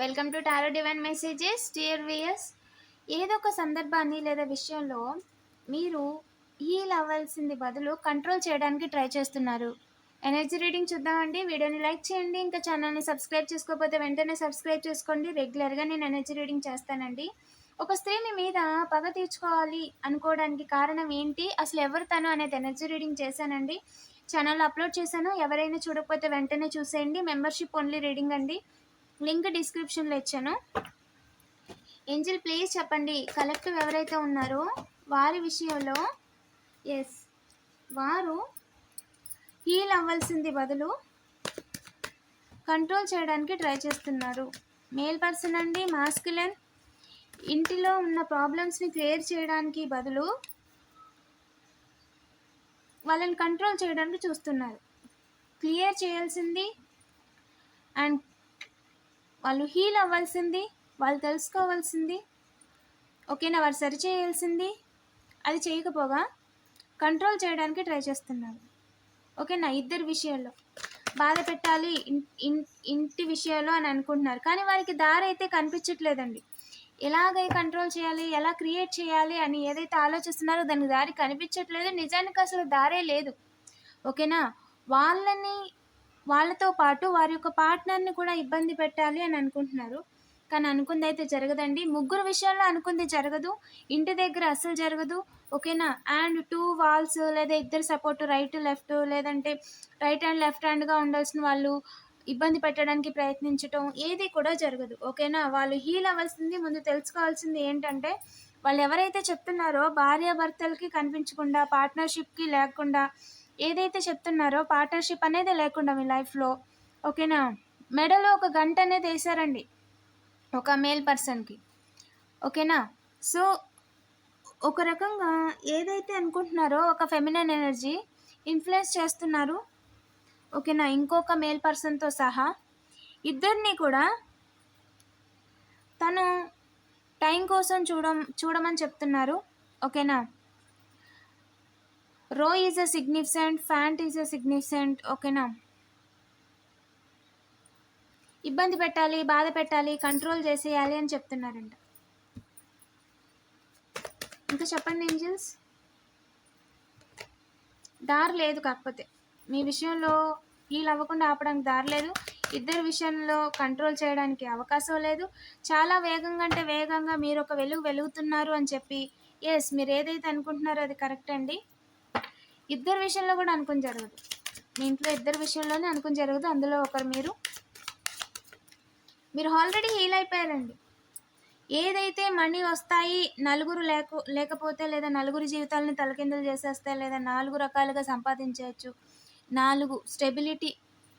Welcome to tarot divine messages dear viewers ఏదో ఒక సందర్భాన్ని లేదా విషయంలో మీరు హీల్ అవ్వాల్సింది బదులు కంట్రోల్ చేయడానికి ట్రై చేస్తున్నారు. ఎనర్జీ రీడింగ్ చూద్దామండి. వీడియోని లైక్ చేయండి. ఇంకా ఛానల్ని సబ్స్క్రైబ్ చేసుకోకపోతే వెంటనే సబ్స్క్రైబ్ చేసుకోండి. రెగ్యులర్గా నేను ఎనర్జీ రీడింగ్ చేస్తానండి. ఒక స్త్రీని మీద పగ తీర్చుకోవాలి అనుకోవడానికి కారణం ఏంటి? అసలు ఎవరు తను అనేది ఎనర్జీ రీడింగ్ చేశానండి? ఛానల్ అప్లోడ్ చేశాను. ఎవరైనా చూడకపోతే వెంటనే చూసేయండి. మెంబర్షిప్ ఓన్లీ రీడింగ్ అండి. లింక్ డిస్క్రిప్షన్లో ఇచ్చాను. ఏంజిల్ ప్లీజ్ చెప్పండి కలెక్టివ్ ఎవరైతే ఉన్నారో వారి విషయంలో ఎస్ వారు హీల్ అవ్వాల్సింది బదులు కంట్రోల్ చేయడానికి ట్రై చేస్తున్నారు. మేల్ పర్సన్ అండి మాస్కులన్ ఇంటిలో ఉన్న ప్రాబ్లమ్స్ని క్లియర్ చేయడానికి బదులు వాళ్ళని కంట్రోల్ చేయడానికి చూస్తున్నారు. క్లియర్ చేయాల్సింది అండ్ వాళ్ళు హీల్ అవ్వాల్సింది వాళ్ళు తెలుసుకోవాల్సింది. ఓకేనా? వారు సరి చేయాల్సింది. అది చేయకపోగా కంట్రోల్ చేయడానికి ట్రై చేస్తున్నారు. ఓకేనా? ఇద్దరి విషయాల్లో. బాధ పెట్టాలి ఇన్- ఇంటి విషయాల్లో అని అనుకుంటున్నారు. కానీ వారికి దారి అయితే కనిపించట్లేదండి. ఎలాగై కంట్రోల్ చేయాలి? ఎలా క్రియేట్ చేయాలి? అని ఏదైతే ఆలోచిస్తున్నారో దానికి దారి కనిపించట్లేదు. నిజానికి అసలు దారే లేదు. ఓకేనా? వాళ్ళని వాళ్ళతో పాటు వారి యొక్క పార్ట్నర్ని కూడా ఇబ్బంది పెట్టాలి అని అనుకుంటున్నారు. కానీ అనుకుంది అయితే జరగదండి. ముగ్గురు విషయాల్లో అనుకుంది జరగదు. ఇంటి దగ్గర అస్సలు జరగదు. ఓకేనా? అండ్ టూ వాల్స్ లేదా ఇద్దరు సపోర్ట్ రైట్ లెఫ్ట్ లేదంటే రైట్ హ్యాండ్ లెఫ్ట్ హ్యాండ్గా ఉండాల్సిన వాళ్ళు ఇబ్బంది పెట్టడానికి ప్రయత్నించటం ఏది కూడా జరగదు. ఓకేనా? వాళ్ళు హీల్ అవ్వాల్సింది ముందు తెలుసుకోవాల్సింది ఏంటంటే వాళ్ళు ఎవరైతే చెప్తున్నారో భార్యాభర్తలకి కనిపించకుండా పార్ట్నర్షిప్కి లేకుండా ఏదైతే చెప్తున్నారో పార్ట్నర్షిప్ అనేది లేకుండా మీ లైఫ్లో ఓకేనా మెడలో ఒక గంట అనేది వేసారండి ఒక మేల్ పర్సన్కి ఓకేనా సో ఒక రకంగా ఏదైతే అనుకుంటున్నారో ఒక ఫెమినైన్ ఎనర్జీ ఇన్ఫ్లుయెన్స్ చేస్తున్నారు ఓకేనా ఇంకొక మేల్ పర్సన్తో సహా ఇద్దరిని కూడా తను టైం కోసం చూడ చూడమని చెప్తున్నారు ఓకేనా రో ఈజ్ అ సిగ్నిఫిసెంట్ ఫ్యాంట్ ఈజ్ అ సిగ్నిఫిసెంట్ ఓకేనా ఇబ్బంది పెట్టాలి బాధ పెట్టాలి కంట్రోల్ చేసేయాలి అని చెప్తున్నారంట. ఇంకా చెప్పండి ఏంజల్స్? దారి లేదు కాకపోతే. మీ విషయంలో వీళ్ళు అవ్వకుండా ఆపడానికి దారి లేదు. ఇద్దరి విషయంలో కంట్రోల్ చేయడానికి అవకాశం లేదు. చాలా వేగంగా అంటే వేగంగా మీరు ఒక వెలుగు వెలుగుతున్నారు అని చెప్పి. ఎస్ మీరు ఏదైతే అనుకుంటున్నారో అది కరెక్ట్ అండి. ఇద్దరు విషయంలో కూడా అనుకుని జరగదు. మీ ఇంట్లో ఇద్దరి విషయంలోనే అనుకుని జరగదు. అందులో ఒకరు మీరు. మీరు ఆల్రెడీ హీల్ అయిపోయారండి. ఏదైతే మనీ వస్తాయి నలుగురు లేక లేకపోతే లేదా నలుగురు జీవితాలని తలకిందులు చేసేస్తే లేదా నాలుగు రకాలుగా సంపాదించవచ్చు నాలుగు స్టెబిలిటీ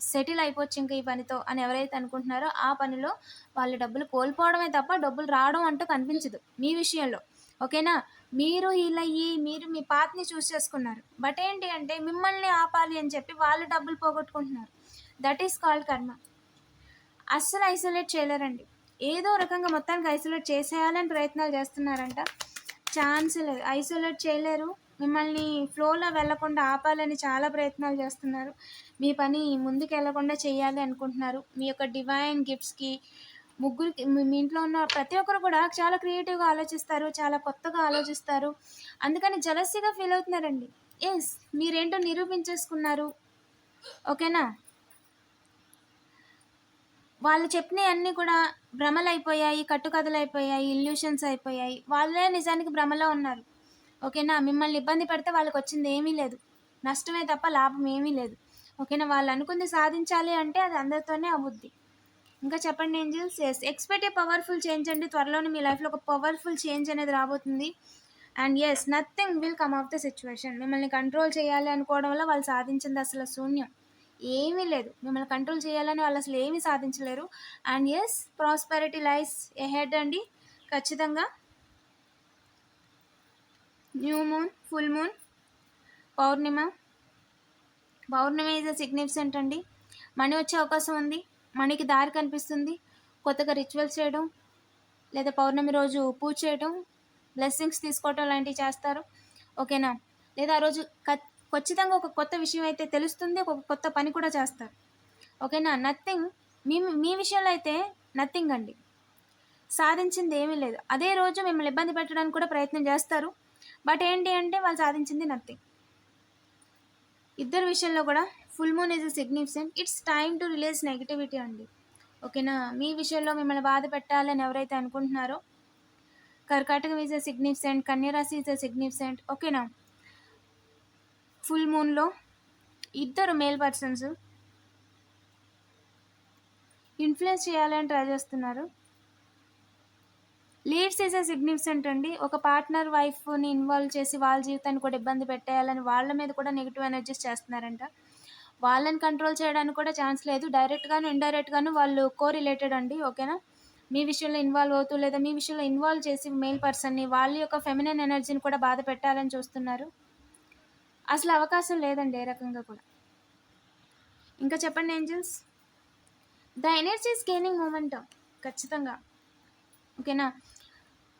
సెటిల్ అయిపోవచ్చు ఇంకా ఈ పనితో అని ఎవరైతే అనుకుంటున్నారో ఆ పనిలో వాళ్ళు డబ్బులు కోల్పోవడమే తప్ప డబ్బులు రావడం అంటూ కనిపించదు మీ విషయంలో. ఓకేనా? మీరు హీల్ అయ్యి మీరు మీ పాత్ని చూస్ చేసుకున్నారు. బట్ ఏంటి అంటే మిమ్మల్ని ఆపాలి అని చెప్పి వాళ్ళు డబ్బులు పోగొట్టుకుంటున్నారు. దట్ ఈస్ కాల్డ్ కర్మ అస్సలు ఐసోలేట్ చేయలేరండి. ఏదో రకంగా మొత్తానికి ఐసోలేట్ చేసేయాలని ప్రయత్నాలు చేస్తున్నారంట. ఛాన్స్ లేదు. ఐసోలేట్ చేయలేరు. మిమ్మల్ని ఫ్లోలో వెళ్ళకుండా ఆపాలని చాలా ప్రయత్నాలు చేస్తున్నారు. మీ పని ముందుకు వెళ్ళకుండా చేయాలి అనుకుంటున్నారు. మీ యొక్క డివైన్ గిఫ్ట్స్కి ముగ్గురికి మీ ఇంట్లో ఉన్న ప్రతి ఒక్కరు కూడా చాలా క్రియేటివ్గా ఆలోచిస్తారు చాలా కొత్తగా ఆలోచిస్తారు. అందుకని జలస్సిగా ఫీల్ అవుతున్నారండి. ఎస్ మీరేంటో నిరూపించేసుకున్నారు. ఓకేనా? వాళ్ళు చెప్పినవి అన్నీ కూడా భ్రమలు అయిపోయాయి కట్టుకథలు అయిపోయాయి ఇల్యూషన్స్ అయిపోయాయి. వాళ్ళే నిజానికి భ్రమలో ఉన్నారు. ఓకేనా? మిమ్మల్ని ఇబ్బంది పెడితే వాళ్ళకి వచ్చింది ఏమీ లేదు. నష్టమే తప్ప లాభం ఏమీ లేదు. ఓకేనా? వాళ్ళు అనుకుంది సాధించాలి అంటే అది అందరితోనే అవుద్ది. ఇంకా చెప్పండి angels? Yes expect a powerful change అండి. త్వరలోనే మీ లైఫ్లో ఒక పవర్ఫుల్ చేంజ్ అనేది రాబోతుంది. And yes nothing will come of the situation మిమ్మల్ని కంట్రోల్ చేయాలి అనుకోవడం వల్ల వాళ్ళు సాధించింది అసలు శూన్యం. ఏమీ లేదు. మిమ్మల్ని కంట్రోల్ చేయాలని వాళ్ళు అసలు ఏమీ సాధించలేరు. And yes prosperity life ahead అండి. ఖచ్చితంగా. న్యూ మూన్ ఫుల్ మూన్ పౌర్ణిమ. పౌర్ణమి ఈజ్ అ సిగ్నిఫికెంట్ అండి. మనీ వచ్చే అవకాశం ఉంది. మనకి దారి కనిపిస్తుంది. కొత్తగా రిచువల్స్ చేయడం లేదా పౌర్ణమి రోజు పూజ చేయడం బ్లెస్సింగ్స్ తీసుకోవటం లాంటివి చేస్తారు. ఓకేనా? లేదా ఆ రోజు ఖచ్చితంగా ఒక కొత్త విషయం అయితే తెలుస్తుంది ఒక కొత్త పని కూడా చేస్తారు. ఓకేనా? నథింగ్ మీ మీ విషయంలో అయితే నథింగ్ అండి. సాధించింది ఏమీ లేదు. అదే రోజు మిమ్మల్ని ఇబ్బంది పెట్టడానికి కూడా ప్రయత్నం చేస్తారు. బట్ ఏంటి అంటే వాళ్ళు సాధించింది నథింగ్. ఇద్దరు విషయంలో కూడా full moon is significant. It's time to release negativity అండి. ఓకేనా? మీ విషయంలో మిమ్మల్ని బాధ పెట్టాలని ఎవరైతే అనుకుంటున్నారో కర్కాటకం ఈజ్ అ సిగ్నిఫికెంట్ కన్యరాశి ఈజ్ అ సిగ్నిఫికెంట్ ఓకేనా? ఫుల్ మూన్లో ఇద్దరు మేల్ పర్సన్స్ ఇన్ఫ్లుయెన్స్ చేయాలని ట్రై చేస్తున్నారు. లీడ్స్ ఈజ్ అ సిగ్నిఫికెంట్ అండి. ఒక పార్ట్నర్ వైఫ్ని ఇన్వాల్వ్ చేసి వాళ్ళ జీవితాన్ని కూడా ఇబ్బంది పెట్టేయాలని వాళ్ళ మీద కూడా నెగిటివ్ ఎనర్జీస్ చేస్తున్నారంట. వాళ్ళని కంట్రోల్ చేయడానికి కూడా ఛాన్స్ లేదు. డైరెక్ట్గాను ఇండైరెక్ట్గాను వాళ్ళు కో రిలేటెడ్ అండి ఓకేనా మీ విషయంలో ఇన్వాల్వ్ అవుతూ లేదా మీ విషయంలో ఇన్వాల్వ్ చేసి మెయిల్ పర్సన్ని వాళ్ళ యొక్క ఫెమినైన్ ఎనర్జీని కూడా బాధ పెట్టాలని చూస్తున్నారు. అసలు అవకాశం లేదండి ఏ రకంగా కూడా. ఇంకా చెప్పండి angels the energies gaining momentum ఖచ్చితంగా. ఓకేనా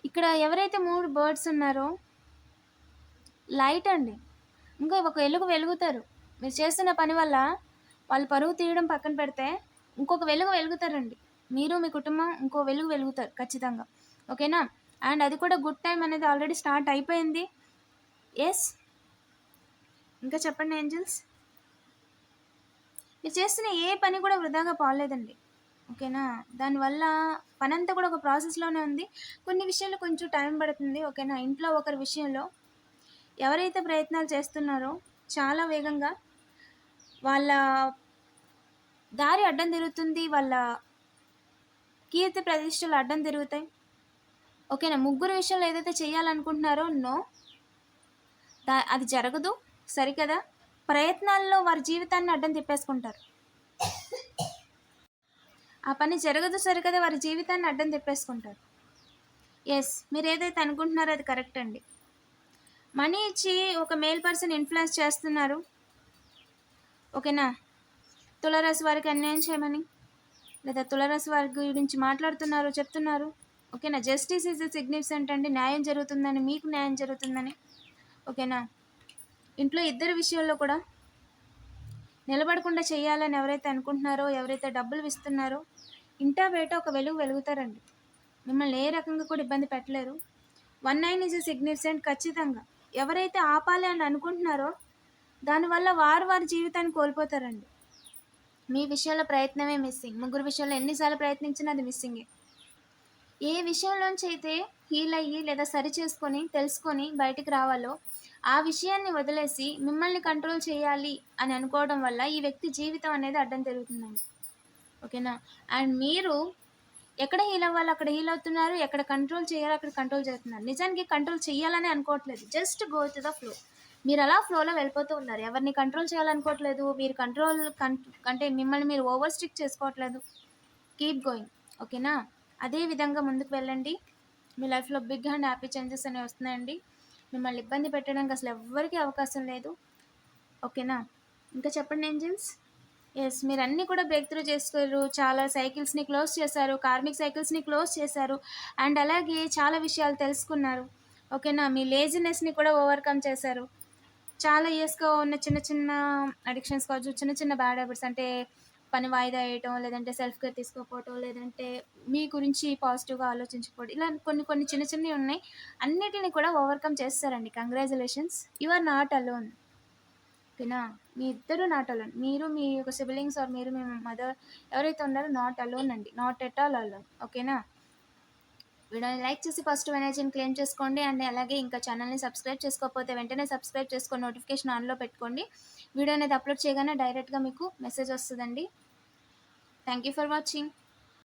ఇక్కడ ఎవరైతే మూడు బర్డ్స్ ఉన్నారో లైట్ అండి. ఇంకా ఒక వెలుగు వెలుగుతారు. మీరు చేస్తున్న పని వల్ల వాళ్ళు పరువు తీయడం పక్కన పెడితే ఇంకొక వెలుగు వెలుగుతారండి. మీరు మీ కుటుంబం ఇంకో వెలుగు వెలుగుతారు ఖచ్చితంగా. ఓకేనా? అండ్ అది కూడా గుడ్ టైం అనేది ఆల్రెడీ స్టార్ట్ అయిపోయింది. ఎస్ ఇంకా చెప్పండి ఏంజల్స్? మీరు చేస్తున్న ఏ పని కూడా వృధాగా పోలేదండి. ఓకేనా? దానివల్ల పని అంతా కూడా ఒక ప్రాసెస్లోనే ఉంది. కొన్ని విషయాలు కొంచెం టైం పడుతుంది. ఓకేనా? ఇంట్లో ఒకరి విషయంలో ఎవరైతే ప్రయత్నాలు చేస్తున్నారో చాలా వేగంగా వాళ్ళ దారి అడ్డం తిరుగుతుంది వాళ్ళ కీర్తి ప్రతిష్టలు అడ్డం తిరుగుతాయి. ఓకేనా? ముగ్గురు విషయంలో ఏదైతే చేయాలనుకుంటున్నారో నో. దా అది జరగదు. సరికదా? ప్రయత్నాల్లో వారి జీవితాన్ని అడ్డం తిప్పేసుకుంటారు. ఆ పని జరగదు సరికదా? వారి జీవితాన్ని అడ్డం తిప్పేసుకుంటారు. ఎస్ మీరు ఏదైతే అనుకుంటున్నారో అది కరెక్ట్ అండి. మనీ ఇచ్చి ఒక మేల్ పర్సన్ ఇన్ఫ్లుయెన్స్ చేస్తున్నారు. ఓకేనా? తులరాశి వారికి అన్యాయం చేయమని. లేదా తులరాశి వారి గురించి మాట్లాడుతున్నారు చెప్తున్నారు. ఓకేనా? జస్టిస్ ఈజ్ సిగ్నిఫికెంట్ అండి. న్యాయం జరుగుతుందని మీకు న్యాయం జరుగుతుందని. ఓకేనా? ఇంట్లో ఇద్దరు విషయాల్లో కూడా నిలబడకుండా చేయాలని ఎవరైతే అనుకుంటున్నారో ఎవరైతే డబ్బులు ఇస్తున్నారో ఇంటా బయట ఒక వెలుగు వెలుగుతారండి. మిమ్మల్ని ఏ రకంగా కూడా ఇబ్బంది పెట్టలేరు. వన్ నైన్ ఈజ్ సిగ్నిఫికెంట్ ఖచ్చితంగా. ఎవరైతే ఆపాలి అని అనుకుంటున్నారో దానివల్ల వారు వారి జీవితాన్ని కోల్పోతారండి. మీ విషయంలో ప్రయత్నమే మిస్సింగ్ ముగ్గురు విషయంలో ఎన్నిసార్లు ప్రయత్నించినా అది మిస్సింగే ఏ. విషయంలోంచి అయితే హీల్ అయ్యి లేదా సరి చేసుకొని తెలుసుకొని బయటికి రావాలో ఆ విషయాన్ని వదిలేసి మిమ్మల్ని కంట్రోల్ చేయాలి అని అనుకోవడం వల్ల ఈ వ్యక్తి జీవితం అనేది అడ్డం తిరుగుతుందండి. ఓకేనా? అండ్ మీరు ఎక్కడ హీల్ అవ్వాలి అక్కడ హీల్ అవుతున్నారు ఎక్కడ కంట్రోల్ చేయాలి అక్కడ కంట్రోల్ చేస్తున్నారు. నిజానికి కంట్రోల్ చేయాలని అనుకోవట్లేదు. Just go to the flow మీరు అలా ఫ్లోలో వెళ్ళిపోతూ ఉన్నారు. ఎవరిని కంట్రోల్ చేయాలనుకోవట్లేదు. మీరు కంట్రోల్ అంటే మిమ్మల్ని మీరు ఓవర్ స్ట్రిక్ చేసుకోవట్లేదు. కీప్ గోయింగ్ ఓకేనా అదే విధంగా ముందుకు వెళ్ళండి. మీ లైఫ్లో బిగ్ అండ్ హ్యాపీ చేంజెస్ అనేవి వస్తున్నాయండి. మిమ్మల్ని ఇబ్బంది పెట్టడానికి అసలు ఎవ్వరికీ అవకాశం లేదు. ఓకేనా ఇంకా చెప్పండి ఏంజిల్స్? ఎస్ మీరు అన్నీ కూడా బ్రేక్ త్రూ చేస్తారు. చాలా సైకిల్స్ని క్లోజ్ చేశారు. కార్మిక్ సైకిల్స్ని క్లోజ్ చేశారు. అండ్ అలాగే చాలా విషయాలు తెలుసుకున్నారు. ఓకేనా మీ లేజినెస్ని కూడా ఓవర్కమ్ చేశారు. చాలా ఇయర్స్గా ఉన్న చిన్న చిన్న అడిక్షన్స్ కావచ్చు చిన్న చిన్న బ్యాడ్ హ్యాబిట్స్ అంటే పని వాయిదా వేయటం లేదంటే సెల్ఫ్ కేర్ తీసుకోకపోవటం లేదంటే మీ గురించి పాజిటివ్గా ఆలోచించకపోవడం ఇలా కొన్ని కొన్ని చిన్న చిన్నవి ఉన్నాయి. అన్నిటిని కూడా ఓవర్కమ్ చేస్తారండి. Congratulations you are not alone ఓకేనా? మీ ఇద్దరు నాట్ అలోన్ మీరు మీ యొక్క సిబ్లింగ్స్ ఆర్ మీరు మీ మదర్ ఎవరైతే ఉన్నారో నాట్ అలోన్ అండి. నాట్ ఎట్ ఆల్ అలోన్ ఓకేనా? వీడియోని లైక్ చేసి పాజిటివ్ ఎనర్జీని క్లెయిమ్ చేసుకోండి అండ్ అలాగే ఇంకా ఛానల్ని సబ్స్క్రైబ్ చేసుకోకపోతే వెంటనే సబ్స్క్రైబ్ చేసుకొని నోటిఫికేషన్ ఆన్లో పెట్టుకోండి. వీడియో అనేది అప్లోడ్ చేయగానే డైరెక్ట్గా మీకు మెసేజ్ వస్తుందండి. Thank you for watching